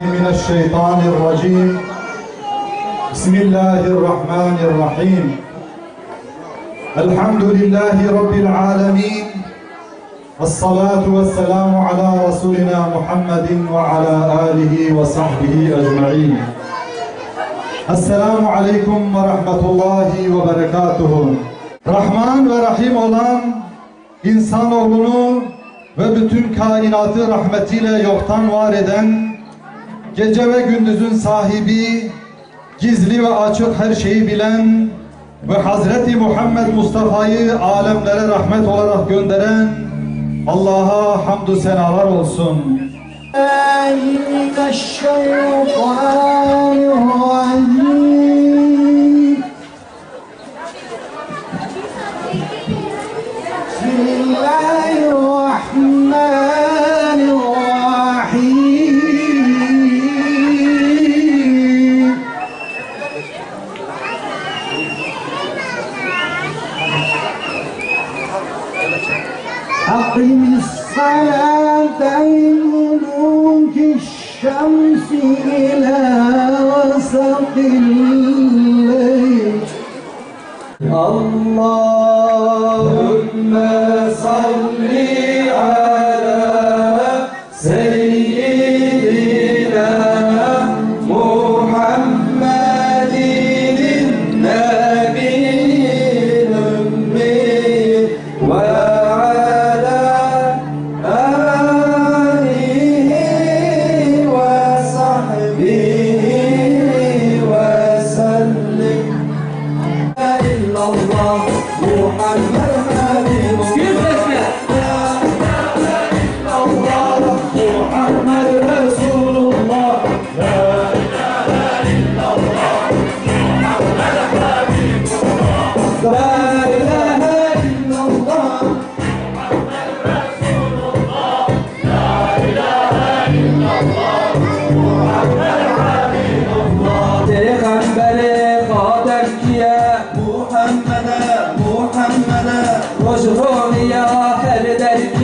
من الشيطان الرجيم. بسم الله الرحمن الرحيم. الحمد لله رب العالمين. الصلاة والسلام على رسولنا محمد وعلى آله وصحبه أجمعين. السلام عليكم ورحمة الله وبركاته. رحمن ورحيم olan insan oğlunu ve bütün kainatı rahmetiyle yoktan var eden gece ve gündüzün sahibi, gizli ve açık her şeyi bilen ve Hazreti Muhammed Mustafa'yı alemlere rahmet olarak gönderen Allah'a hamdü senalar olsun. الشمس إلى وسط الليل. اللهم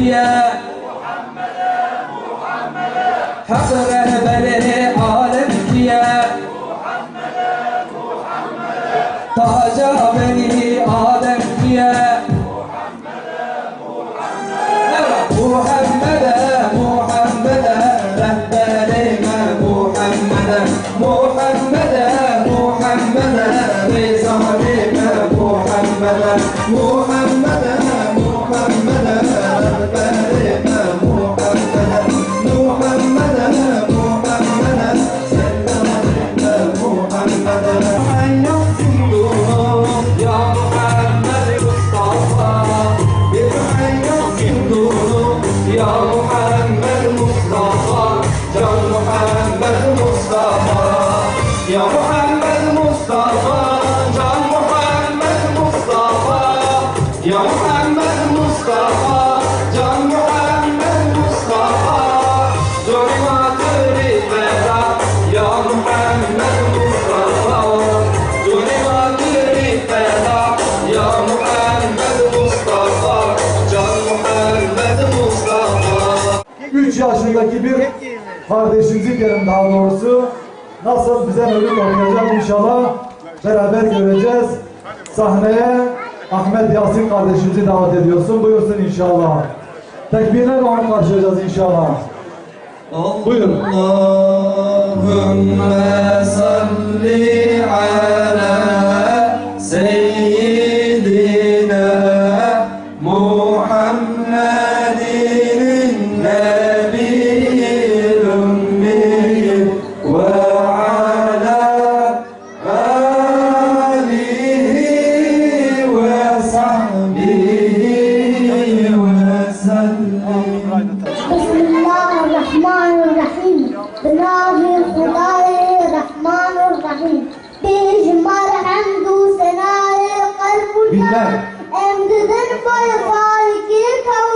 Muhammediye Hak rehberi alem diye. Muhammed'e Muhammed'e. Taca yaşındaki bir kardeşimizi diyelim daha doğrusu nasıl bize ölüm okuyacak inşallah beraber göreceğiz. Sahneye Ahmet Yasin kardeşimizi davet ediyorsun. Buyursun inşallah. Tekbirler onu karşılayacağız inşallah. Buyurun. Allahümme salli ala seyyidina Bilmem. Emriden boyu bağlı gelir kavur.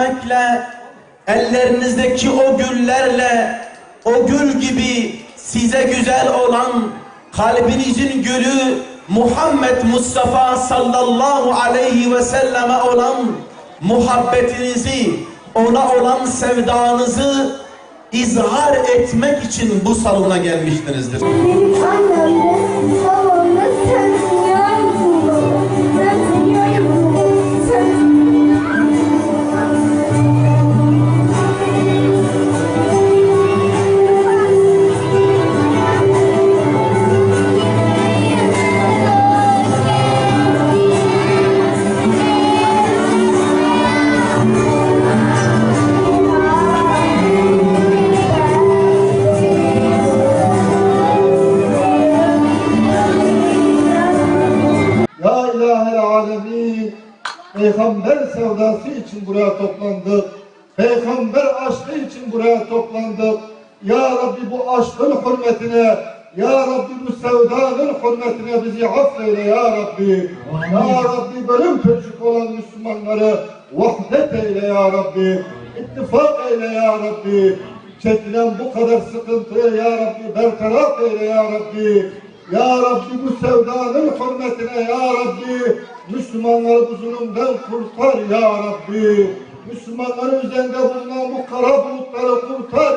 kalple, ellerinizdeki o güllerle, o gül gibi size güzel olan kalbinizin gülü Muhammed Mustafa sallallahu aleyhi ve selleme olan muhabbetinizi, ona olan sevdanızı izhar etmek için bu salona gelmişsinizdir. Benim annem alemin Peygamber sevdası için buraya toplandık. Peygamber aşkı için buraya toplandık. Ya Rabbi bu aşkın hürmetine Ya Rabbi bu sevdanın hürmetine bizi affeyle Ya Rabbi. Ya Rabbi bölüm pörçük olan Müslümanları vahdet eyle Ya Rabbi. İttifak eyle Ya Rabbi. Çekilen bu kadar sıkıntıyı Ya Rabbi bertaraf eyle Ya Rabbi. Ya Rabbi bu sevdanın hürmetine Ya Rabbi Müslümanları bu zulümden kurtar Ya Rabbi. Müslümanların üzerinde bulunan bu kara bulutları kurtar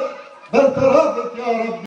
bertaraf et Ya Rabbi